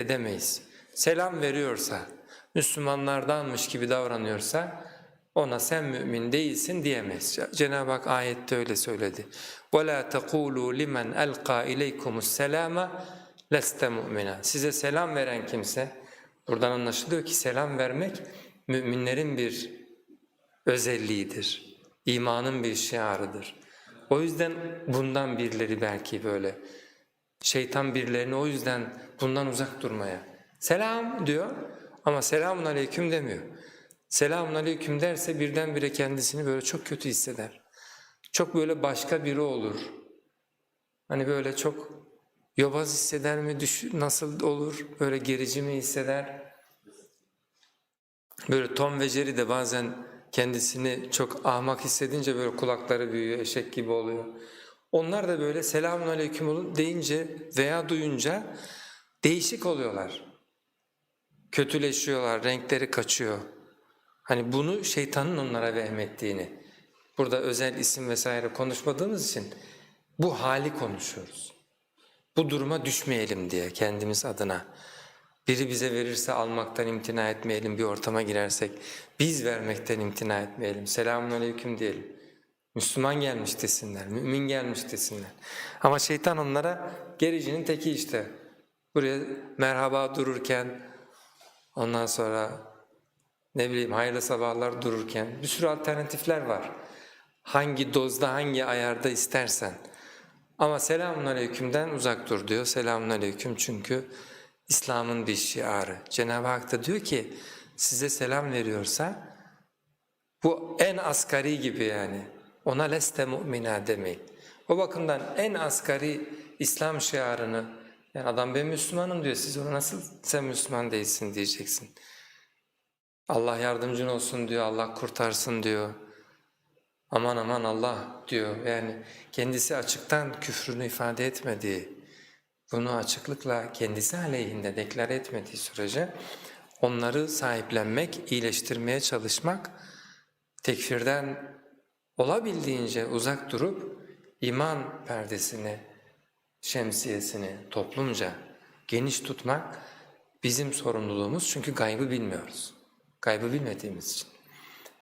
edemeyiz. Selam veriyorsa, Müslümanlardanmış gibi davranıyorsa ona sen mümin değilsin diyemeyiz. Cenab-ı Hak ayette öyle söyledi. وَلَا تَقُولُوا لِمَنْ أَلْقَى إِلَيْكُمُ السَّلَامَ لَسْتَ مُؤْمِنًا Size selam veren kimse, buradan anlaşılıyor ki selam vermek müminlerin bir özelliğidir. İmanın bir şiarıdır. O yüzden bundan birileri belki böyle. Şeytan birilerini o yüzden bundan uzak durmaya. Selam diyor ama selamun aleyküm demiyor. Selamun aleyküm derse birdenbire kendisini böyle çok kötü hisseder. Çok böyle başka biri olur. Hani böyle çok yobaz hisseder mi, nasıl olur, böyle gerici mi hisseder? Böyle Tom ve Jerry de bazen kendisini çok ahmak hissedince böyle kulakları büyüyor, eşek gibi oluyor. Onlar da böyle selamun aleyküm olun deyince veya duyunca değişik oluyorlar. Kötüleşiyorlar, renkleri kaçıyor. Hani bunu şeytanın onlara vehmettiğini, burada özel isim vesaire konuşmadığımız için bu hali konuşuyoruz. Bu duruma düşmeyelim diye kendimiz adına. Biri bize verirse almaktan imtina etmeyelim bir ortama girersek. Biz vermekten imtina etmeyelim. Selamun aleyküm diyelim. Müslüman gelmiş desinler, mümin gelmiş desinler. Ama şeytan onlara gericinin teki işte. Buraya merhaba dururken, ondan sonra ne bileyim hayırlı sabahlar dururken bir sürü alternatifler var. Hangi dozda, hangi ayarda istersen. Ama selamun aleykümden uzak dur diyor. Selamun aleyküm çünkü İslam'ın bir şiarı. Cenab-ı Hak da diyor ki size selam veriyorsa bu en asgari gibi yani. Ona leste mu'mina demeyin. O bakımdan en asgari İslam şiarını yani adam ben Müslümanım diyor siz ona nasıl sen Müslüman değilsin diyeceksin. Allah yardımcın olsun diyor, Allah kurtarsın diyor. Aman aman Allah diyor. Yani kendisi açıktan küfrünü ifade etmediği, bunu açıklıkla kendisi aleyhinde deklar etmediği sürece onları sahiplenmek, iyileştirmeye çalışmak, tekfirden olabildiğince uzak durup iman perdesini, şemsiyesini toplumca geniş tutmak bizim sorumluluğumuz çünkü gaybı bilmiyoruz. Gaybı bilmediğimiz için.